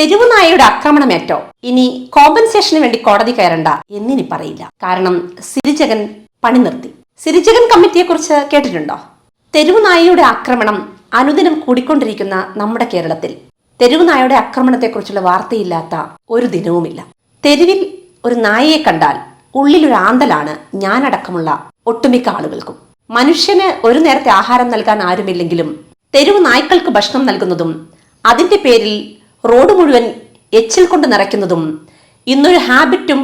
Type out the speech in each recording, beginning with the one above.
തെരുവുനായയുടെ ആക്രമണമേറ്റോ ഇനി കോമ്പൻസേഷന് വേണ്ടി കോടതി കയറണ്ട എന്നിനി പറയില്ല. കാരണം സിരിജകൻ പണി നിർത്തി. സിരിജകൻ കമ്മിറ്റിയെ കുറിച്ച് കേട്ടിട്ടുണ്ടോ തെരുവുനായയുടെ ആക്രമണം അനുദിനം കൂടിക്കൊണ്ടിരിക്കുന്ന നമ്മുടെ കേരളത്തിൽ. തെരുവുനായയുടെ ആക്രമണത്തെക്കുറിച്ചുള്ള വാർത്തയില്ലാത്ത ഒരു ദിനവുമില്ല. തെരുവിൽ ഒരു നായയെ കണ്ടാൽ ഉള്ളിലൊരു ആന്തലാണ് ഞാനടക്കമുള്ള ഒട്ടുമിക്ക ആളുകൾക്കും. മനുഷ്യന് ഒരു നേരത്തെ ആഹാരം നൽകാൻ ആരുമില്ലെങ്കിലും തെരുവ് നായ്ക്കൾക്ക് ഭക്ഷണം നൽകുന്നതും അതിന്റെ പേരിൽ റോഡ് മുഴുവൻ എച്ചിൽ കൊണ്ട് നിറയ്ക്കുന്നതും ഇന്നൊരു ഹാബിറ്റും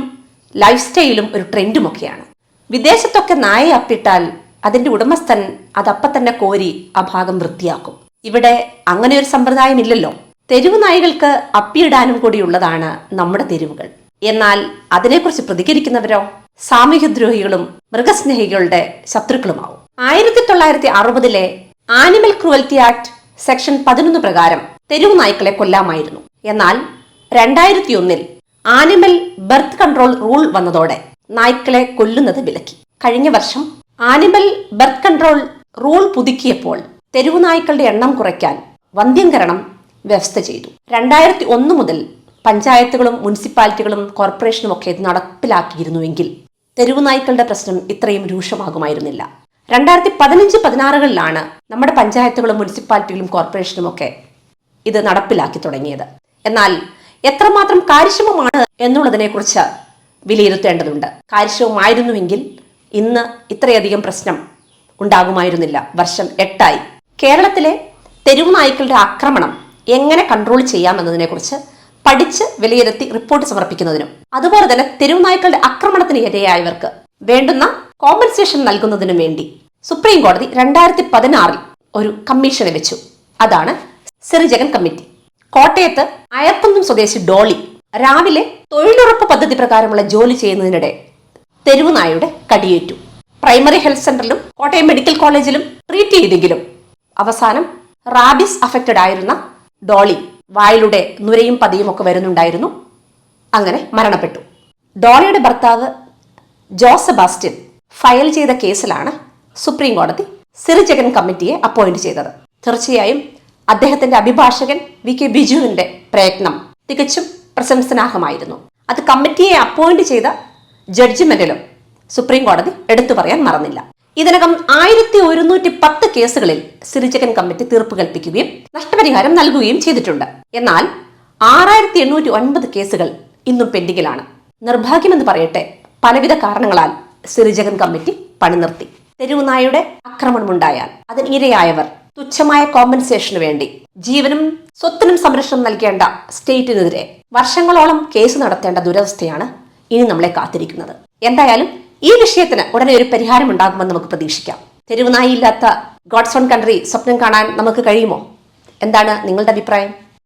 ലൈഫ് സ്റ്റൈലും ഒരു ട്രെൻഡുമൊക്കെയാണ്. വിദേശത്തൊക്കെ നായയെ അപ്പിട്ടാൽ അതിന്റെ ഉടമസ്ഥൻ അതപ്പം തന്നെ കോരി ആ ഭാഗം വൃത്തിയാക്കും. ഇവിടെ അങ്ങനെ ഒരു സമ്പ്രദായം ഇല്ലല്ലോ തെരുവ് നായകൾക്ക് അപ്പിയിടാനും കൂടിയുള്ളതാണ് നമ്മുടെ തെരുവുകൾ. എന്നാൽ അതിനെക്കുറിച്ച് പ്രതികരിക്കുന്നവരോ? സാമൂഹ്യദ്രോഹികളും മൃഗസ്നേഹികളുടെ ശത്രുക്കളുമാവും. ആയിരത്തി തൊള്ളായിരത്തി അറുപതിലെ ആനിമൽ ക്രൂവൽറ്റി ആക്ട് സെക്ഷൻ പതിനൊന്ന് പ്രകാരം തെരുവ് നായ്ക്കളെ കൊല്ലാമായിരുന്നു. എന്നാൽ രണ്ടായിരത്തി ഒന്നിൽ ആനിമൽ ബർത്ത് കൺട്രോൾ റൂൾ വന്നതോടെ നായ്ക്കളെ കൊല്ലുന്നത് വിലക്കി. കഴിഞ്ഞ വർഷം ആനിമൽ ബർത്ത് കൺട്രോൾ റൂൾ പുതുക്കിയപ്പോൾ തെരുവു നായ്ക്കളുടെ എണ്ണം കുറയ്ക്കാൻ വന്ധ്യംകരണം വ്യവസ്ഥ ചെയ്തു. രണ്ടായിരത്തി ഒന്ന് മുതൽ പഞ്ചായത്തുകളും മുനിസിപ്പാലിറ്റികളും കോർപ്പറേഷനും ഒക്കെ ഇത് നടപ്പിലാക്കിയിരുന്നുവെങ്കിൽ തെരുവു നായ്ക്കളുടെ പ്രശ്നം ഇത്രയും രൂക്ഷമാകുമായിരുന്നില്ല. രണ്ടായിരത്തി പതിനഞ്ച് പതിനാറുകളിലാണ് നമ്മുടെ പഞ്ചായത്തുകളും മുനിസിപ്പാലിറ്റികളും കോർപ്പറേഷനും ഒക്കെ ഇത് നടപ്പിലാക്കി തുടങ്ങിയത്. എന്നാൽ എത്രമാത്രം കാര്യക്ഷമമാണ് എന്നുള്ളതിനെക്കുറിച്ച് വിലയിരുത്തേണ്ടതുണ്ട്. കാര്യക്ഷമമായിരുന്നുവെങ്കിൽ ഇന്ന് ഇത്രയധികം പ്രശ്നം ഉണ്ടാകുമായിരുന്നില്ല. വർഷം എട്ടായി. കേരളത്തിലെ തെരുവ് നായ്ക്കളുടെ ആക്രമണം എങ്ങനെ കൺട്രോൾ ചെയ്യാമെന്നതിനെക്കുറിച്ച് പഠിച്ച് വിലയിരുത്തി റിപ്പോർട്ട് സമർപ്പിക്കുന്നതിനും അതുപോലെ തന്നെ തെരുവ് നായ്ക്കളുടെ ആക്രമണത്തിന് ഇരയായവർക്ക് വേണ്ടുന്ന കോമ്പൻസേഷൻ നൽകുന്നതിനും വേണ്ടി സുപ്രീം കോടതി രണ്ടായിരത്തി പതിനാറിൽ ഒരു കമ്മീഷനെ വെച്ചു. അതാണ് സിറിജകൻ കമ്മിറ്റി. കോട്ടയത്ത് അയർക്കുന്നം സ്വദേശി ഡോളി രാവിലെ തൊഴിലുറപ്പ് പദ്ധതി പ്രകാരമുള്ള ജോലി ചെയ്യുന്നതിനിടെ തെരുവ് നായയുടെ കടിയേറ്റു. പ്രൈമറി ഹെൽത്ത് സെന്ററിലും കോട്ടയം മെഡിക്കൽ കോളേജിലും ട്രീറ്റ് ചെയ്തെങ്കിലും അവസാനം റാബിസ് അഫക്റ്റഡ് ആയിരുന്ന ഡോളി വായിലൂടെ നുരയും പതിയും ഒക്കെ വരുന്നുണ്ടായിരുന്നു. അങ്ങനെ മരണപ്പെട്ടു. ഡോളിയുടെ ഭർത്താവ് ജോസ് സെബാസ്റ്റ്യൻ ഫയൽ ചെയ്ത കേസിലാണ് സുപ്രീം കോടതി സിറിജകൻ കമ്മിറ്റിയെ അപ്പോയിന്റ് ചെയ്തത്. തീർച്ചയായും അദ്ദേഹത്തിന്റെ അഭിഭാഷകൻ വി കെ ബിജുവിന്റെ പ്രയത്നം തികച്ചും പ്രശംസനാർഹമായിരുന്നു. അത് കമ്മിറ്റിയെ അപ്പോയിന്റ് ചെയ്ത ജഡ്ജിമെന്റിലും സുപ്രീം കോടതി എടുത്തു പറയാൻ മറന്നില്ല. ഇതിനകം ആയിരത്തി ഒരുന്നൂറ്റി പത്ത് കേസുകളിൽ സിറിജകൻ കമ്മിറ്റി തീർപ്പ് കൽപ്പിക്കുകയും നഷ്ടപരിഹാരം നൽകുകയും ചെയ്തിട്ടുണ്ട്. എന്നാൽ ആറായിരത്തി എണ്ണൂറ്റി ഒൻപത് കേസുകൾ ഇന്നും പെൻഡിങ്ങിലാണ്. നിർഭാഗ്യമെന്ന് പറയട്ടെ പലവിധ കാരണങ്ങളാൽ സിറിജകൻ കമ്മിറ്റി പണി നിർത്തി. തെരുവുനായുടെ ആക്രമണമുണ്ടായാൽ അതിന് ഇരയായവർ തുച്ഛമായ കോമ്പൻസേഷന് വേണ്ടി. ജീവനും സ്വത്തിനും സംരക്ഷണം നൽകേണ്ട സ്റ്റേറ്റിനെതിരെ വർഷങ്ങളോളം കേസ് നടത്തേണ്ട ദുരവസ്ഥയാണ് ഇനി നമ്മളെ കാത്തിരിക്കുന്നത്. എന്തായാലും ഈ വിഷയത്തിന് ഉടനെ ഒരു പരിഹാരം ഉണ്ടാകുമെന്ന് നമുക്ക് പ്രതീക്ഷിക്കാം. തെരുവുനായി ഇല്ലാത്ത ഗോഡ്സ് ഓൺ കൺട്രി സ്വപ്നം കാണാൻ നമുക്ക് കഴിയുമോ? എന്താണ് നിങ്ങളുടെ അഭിപ്രായം?